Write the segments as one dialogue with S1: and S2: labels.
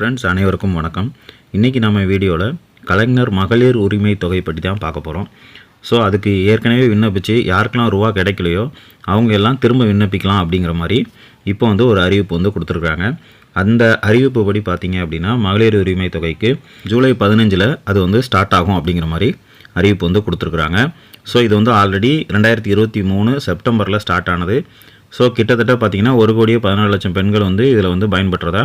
S1: Friends அனைவருக்கும் வணக்கம். இன்றைக்கி நம்ம வீடியோவில் கலைஞர் மகளிர் உரிமை தொகை பற்றி தான் பார்க்க போகிறோம் ஸோ அதுக்கு ஏற்கனவே விண்ணப்பித்து யாருக்கெல்லாம் ரூபா கிடைக்கலையோ அவங்க எல்லாம் திரும்ப விண்ணப்பிக்கலாம் அப்படிங்கிற மாதிரி இப்போ வந்து ஒரு அறிவிப்பு வந்து கொடுத்துருக்காங்க. அந்த அறிவிப்பு படி பார்த்தீங்க அப்படின்னா மகளிர் உரிமை தொகைக்கு ஜூலை பதினஞ்சில் அது வந்து ஸ்டார்ட் ஆகும் அப்படிங்கிற மாதிரி அறிவிப்பு வந்து கொடுத்துருக்குறாங்க. ஸோ இது வந்து ஆல்ரெடி ரெண்டாயிரத்தி இருபத்தி மூணு செப்டம்பரில் ஸ்டார்ட் ஆனது. ஸோ கிட்டத்தட்ட பார்த்தீங்கன்னா ஒரு கோடியே பதினாலு லட்சம் பெண்கள் வந்து இதில் வந்து பயன்படுறதா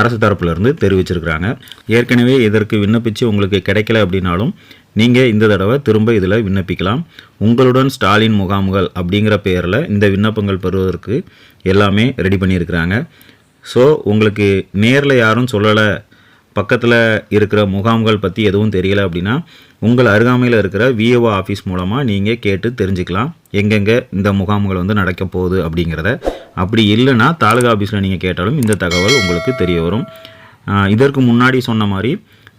S1: அரசு தரப்புலேருந்து தெரிவிச்சிருக்கிறாங்க. ஏற்கனவே இதற்கு விண்ணப்பித்து உங்களுக்கு கிடைக்கல அப்படின்னாலும் நீங்கள் இந்த தடவை திரும்ப இதில் விண்ணப்பிக்கலாம். உங்களுடன் ஸ்டாலின் முகாம்கள் அப்படிங்கிற பெயரில் இந்த விண்ணப்பங்கள் பெறுவதற்கு எல்லாமே ரெடி பண்ணியிருக்கிறாங்க. ஸோ உங்களுக்கு நேரில் யாரும் சொல்லலை பக்கத்தில் இருக்கிற முகாம்கள் பற்றி எதுவும் தெரியல அப்படின்னா உங்கள் அருகாமையில் இருக்கிற விஏஓ ஆஃபீஸ் மூலமாக நீங்கள் கேட்டு தெரிஞ்சுக்கலாம். எங்கெங்கே இந்த முகாம்கள் வந்து நடக்க போகுது அப்படிங்கிறத. அப்படி இல்லைன்னா தாலுகா ஆஃபீஸில் நீங்கள் கேட்டாலும் இந்த தகவல் உங்களுக்கு தெரிய வரும். இதற்கு முன்னாடி சொன்ன மாதிரி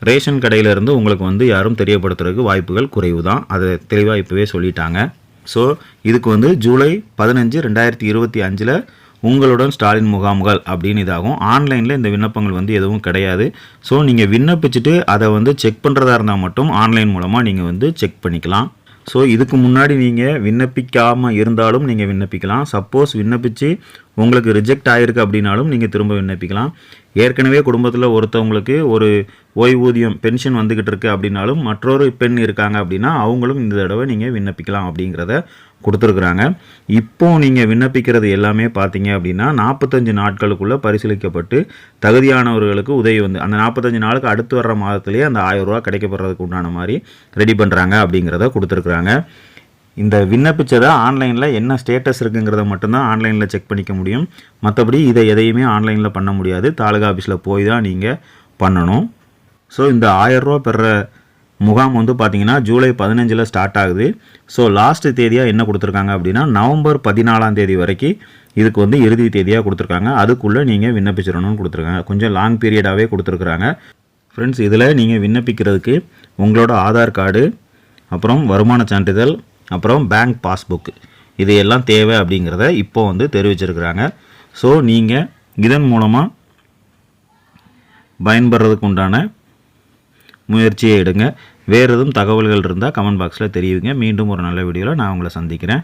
S1: ரேஷன் கடையிலேருந்து உங்களுக்கு வந்து யாரும் தெரியப்படுத்துறதுக்கு வாய்ப்புகள் குறைவு தான் அதை தெளிவாக இப்போவே சொல்லிட்டாங்க. ஸோ இதுக்கு வந்து ஜூலை பதினஞ்சு ரெண்டாயிரத்தி இருபத்தி அஞ்சில் உங்களுடன் ஸ்டாலின் முகாம்கள் அப்படின்னு இதாகும். ஆன்லைனில் இந்த விண்ணப்பங்கள் வந்து எதுவும் கிடையாது. ஸோ நீங்கள் விண்ணப்பிச்சுட்டு அதை வந்து செக் பண்ணுறதா இருந்தால் மட்டும் ஆன்லைன் மூலமாக நீங்கள் வந்து செக் பண்ணிக்கலாம். ஸோ இதுக்கு முன்னாடி நீங்கள் விண்ணப்பிக்காமல் இருந்தாலும் நீங்கள் விண்ணப்பிக்கலாம். சப்போஸ் விண்ணப்பித்து உங்களுக்கு ரிஜெக்ட் ஆகிருக்கு அப்படின்னாலும் நீங்கள் திரும்ப விண்ணப்பிக்கலாம். ஏற்கனவே குடும்பத்தில் ஒருத்தவங்களுக்கு ஒரு ஓய்வூதியம் பென்ஷன் வந்துக்கிட்டு இருக்கு அப்படின்னாலும் மற்றொரு பெண் இருக்காங்க அப்படின்னா அவங்களும் இந்த தடவை நீங்கள் விண்ணப்பிக்கலாம் அப்படிங்கிறத கொடுத்துருக்குறாங்க. இப்போ நீங்கள் விண்ணப்பிக்கிறது எல்லாமே பார்த்தீங்க அப்படின்னா நாற்பத்தஞ்சு நாட்களுக்குள்ளே பரிசீலிக்கப்பட்டு தகுதியானவர்களுக்கு உதவி வந்து அந்த நாற்பத்தஞ்சு நாளுக்கு அடுத்து வர்ற மாதத்துலேயே அந்த ஆயிரம் ரூபா கிடைக்கப்படுறதுக்கு உண்டான மாதிரி ரெடி பண்ணுறாங்க அப்படிங்கிறத கொடுத்துருக்குறாங்க. இந்த விண்ணப்பிச்சதை ஆன்லைனில் என்ன ஸ்டேட்டஸ் இருக்குங்கிறத மட்டும்தான் ஆன்லைனில் செக் பண்ணிக்க முடியும். மற்றபடி இதை எதையுமே ஆன்லைனில் பண்ண முடியாது. தாலுகா ஆஃபீஸில் போய் தான் நீங்கள் பண்ணணும். ஸோ இந்த ஆயரூவா பெற முகாம் வந்து பார்த்தீங்கன்னா ஜூலை பதினஞ்சில் ஸ்டார்ட் ஆகுது. ஸோ லாஸ்ட் தேதியாக என்ன கொடுத்துருக்காங்க அப்படின்னா நவம்பர் பதினாலாம் தேதி வரைக்கும் இதுக்கு வந்து இறுதி தேதியாக கொடுத்துருக்காங்க. அதுக்குள்ளே நீங்கள் விண்ணப்பிச்சிடணும்னு கொடுத்துருக்காங்க. கொஞ்சம் லாங் பீரியடாகவே கொடுத்துருக்குறாங்க. ஃப்ரெண்ட்ஸ் இதில் நீங்கள் விண்ணப்பிக்கிறதுக்கு உங்களோட ஆதார் கார்டு அப்புறம் வருமான சான்றிதழ் அப்புறம் பேங்க் பாஸ்புக் இது எல்லாம் தேவை அப்படிங்கிறத இப்போ வந்து தெரிவிச்சிருக்கிறாங்க. ஸோ நீங்கள் இதன் மூலமாக பயன்படுறதுக்கு உண்டான முயற்சியை எடுங்க. வேறு எதுவும் தகவல்கள் இருந்தால் கமெண்ட் பாக்ஸில் தெரியுங்க மீண்டும் ஒரு நல்ல வீடியோவில் நான் உங்களை சந்திக்கிறேன்.